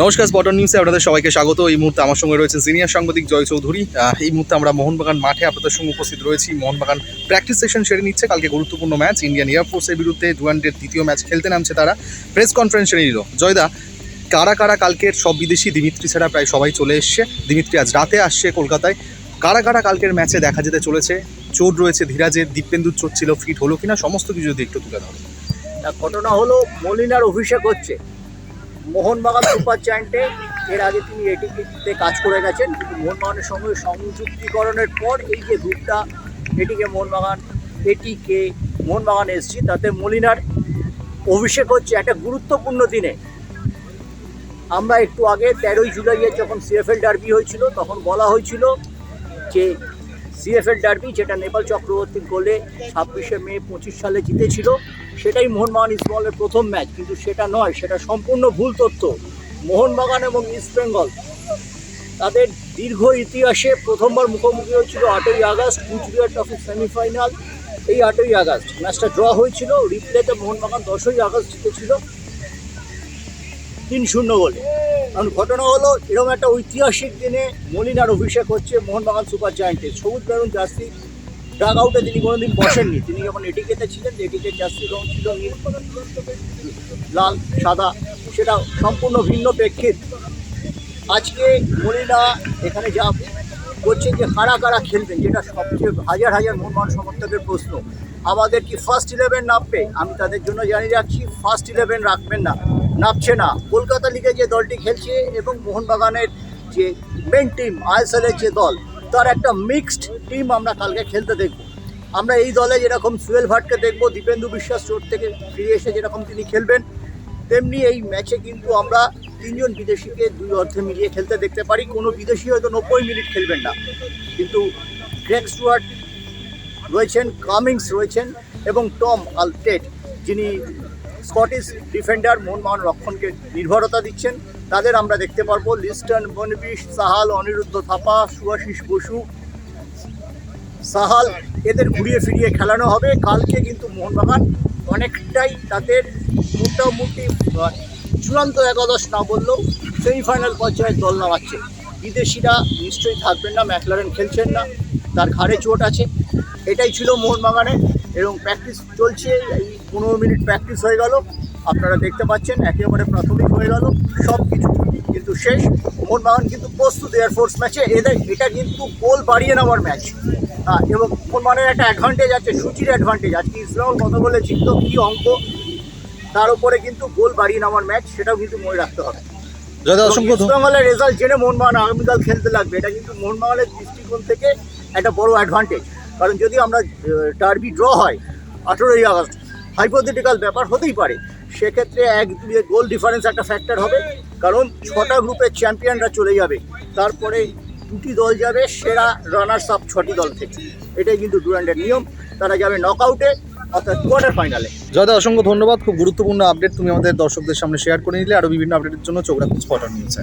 নমস্কার স্পটন নিউজে আপনাদের সবাইকে স্বাগত। এই মুহূর্তে আমার সঙ্গে রয়েছেন সিনিয়র সাংবাদিক জয় চৌধুরী। এই মুহূর্তে আমরা মোহনবাগান মাঠে আপনাদের সঙ্গে উপস্থিত রয়েছি। মোহনবাগান প্র্যাকটিস সেশন সেরে নিচ্ছে। কালকে গুরুত্বপূর্ণ ম্যাচ ইন্ডিয়ান এয়ারফোর্সের বিরুদ্ধে ডুয়ান্ডের দ্বিতীয় ম্যাচ খেলতে নামছে তারা। প্রেস কনফারেন্স সেরে নিল। জয়দা, কারা কারা কালকের সব বিদেশি দিমিত্রি ছাড়া প্রায় সবাই চলে এসছে? দিমিত্রি আজ রাতে আসছে কলকাতায়। কারা কারা কালকের ম্যাচে দেখা যেতে চলেছে? চোট রয়েছে ধীরাজের দীপেন্দুর চোট ছিল ফিট হলো কিনা? সমস্ত কিছু যদি একটু তুলে ধরো ঘটনা হলো মলিনার অভিষেক হচ্ছে। মোহনবাগান সুপার জায়ান্টে এর আগে তিনি এটিকে কাজ করে গেছেন, কিন্তু মোহনবাগানের সঙ্গে সংযুক্তিকরণের পর এই যে গ্রুপটা এটিকে মোহনবাগান এটিকে মোহনবাগান এসছি তাতে মলিনার অভিষেক হচ্ছে একটা গুরুত্বপূর্ণ দিনে। আমরা একটু আগে তেরোই জুলাইয়ে যখন সিএফএল ডার্বি হয়েছিল, তখন বলা হয়েছিল যে সিএফএল ডার্বি, যেটা নেপাল চক্রবর্তীর গোলে ছাব্বিশে মে পঁচিশ সালে জিতেছিল, সেটাই মোহনবাগান ইস্টবেঙ্গলের প্রথম ম্যাচ। কিন্তু সেটা নয়, সেটা সম্পূর্ণ ভুল তথ্য। মোহনবাগান এবং ইস্টবেঙ্গল তাদের দীর্ঘ ইতিহাসে প্রথমবার মুখোমুখি হয়েছিল আটই আগস্ট কুচবিহার ট্রফির সেমিফাইনাল। এই আটই আগস্ট ম্যাচটা ড্র হয়েছিল, রিপ্লেতে মোহনবাগান দশই আগস্ট জিতেছিল তিন শূন্য গোলে। কারণ ঘটনা হলো, এরকম একটা ঐতিহাসিক দিনে মলিনার অভিষেক হচ্ছে মোহনবাগান সুপার জায়ান্টের সবুজ বেরুন জার্সি ডাগ আউটে তিনি কোনোদিন বসেননি। তিনি যখন এটিকেতে ছিলেন এটিকে জার্সি রং ছিল লাল, সাদা, সেটা সম্পূর্ণ ভিন্ন প্রেক্ষিত। আজকে মলিনা এখানে যা করছেন যে কারা কারা খেলবেন, যেটা সবচেয়ে হাজার হাজার মোহনবাগান সমর্থকের প্রশ্ন। আমাদের কি ফার্স্ট ইলেভেন নামবে? আমি তাদের জন্য জানিয়ে রাখছি ফার্স্ট ইলেভেন রাখবেন না। নামছে না। কলকাতা লিগে যে দলটি খেলছে এবং মোহনবাগানের যে মেন টিম আইএসএলের যে দল, তার একটা মিক্সড টিম আমরা কালকে খেলতে দেখব। আমরা এই দলে যেরকম সুয়েল ভাটকে দেখব, দীপেন্দু বিশ্বাস চোট থেকে ফিরে এসে যেরকম তিনি খেলবেন, তেমনি এই ম্যাচে কিন্তু আমরা তিনজন বিদেশিকে দুই অর্ধে মিলিয়ে খেলতে দেখতে পারি। কোনো বিদেশি হয়তো নব্বই মিনিট খেলবেন না। কিন্তু গ্রেগ স্টুয়ার্ট রয়েছেন, কামিংস রয়েছেন এবং টম আলটেট যিনি স্কটিশ ডিফেন্ডার মোহনবাগান রক্ষণকে নির্ভরতা দিচ্ছেন। তাদের আমরা দেখতে পারব লিস্টন, বনবিশ, সাহাল, অনিরুদ্ধ থাপা সুয়াশিস বসু। সাহাল এদের ঘুরিয়ে ফিরিয়ে খেলানো হবে। কালকে কিন্তু মোহনবাগান অনেকটাই তাদের মোটামুটি চূড়ান্ত একাদশ না বললেও সেমিফাইনাল পর্যায়ের দল নামাচ্ছে। বিদেশিরা নিশ্চয়ই থাকবেন না, ম্যাকলারেন খেলছেন না, তার ঘাড়ে চোট আছে। এটাই ছিল মোহনবাগানে এবং প্র্যাকটিস চলছে এই পনেরো মিনিট প্র্যাকটিস হয়ে গেল। আপনারা দেখতে পাচ্ছেন একেবারে প্রাথমিক হয়ে গেল সব কিছু কিন্তু শেষ। মোহনবাগান কিন্তু প্রস্তুত এয়ারফোর্স ম্যাচে এদের এটা কিন্তু গোল বাড়িয়ে নেওয়ার ম্যাচ হ্যাঁ এবং মোহনবাগানের একটা অ্যাডভান্টেজ আছে সূচির অ্যাডভান্টেজ আজকে ইসলাম কত বলে জিতলো কী অঙ্ক? তার উপরে কিন্তু গোল বাড়িয়ে নেওয়ার ম্যাচ সেটাও কিন্তু মনে রাখতে হবে। ইস্টবেঙ্গলের রেজাল্ট জেনে মোহনবাগান আগামীকাল খেলতে লাগবে। এটা কিন্তু মোহনবাগানের দৃষ্টিকোণ থেকে একটা বড় অ্যাডভান্টেজ কারণ যদি আমরা ডার্বি ড্র হয় আঠেরোই আগস্ট হাইপোথেটিক্যাল ব্যাপার হতেই পারে। সেক্ষেত্রে এক দুই গোল ডিফারেন্স একটা ফ্যাক্টর হবে। কারণ ছটা গ্রুপের চ্যাম্পিয়নরা চলে যাবে। তারপরে দুটি দল যাবে সেরা রানার্স আপ ছটি দল থেকে। এটাই কিন্তু ডুরান্ডের নিয়ম। তারা যাবে নকআউটে অর্থাৎ কোয়ার্টার ফাইনালে জয়দা, অসংখ্য ধন্যবাদ। খুব গুরুত্বপূর্ণ আপডেট তুমি আমাদের দর্শকদের সামনে শেয়ার করে নিলে। আরও বিভিন্ন আপডেটের জন্য চোখ রাখুন স্পটন নিউজে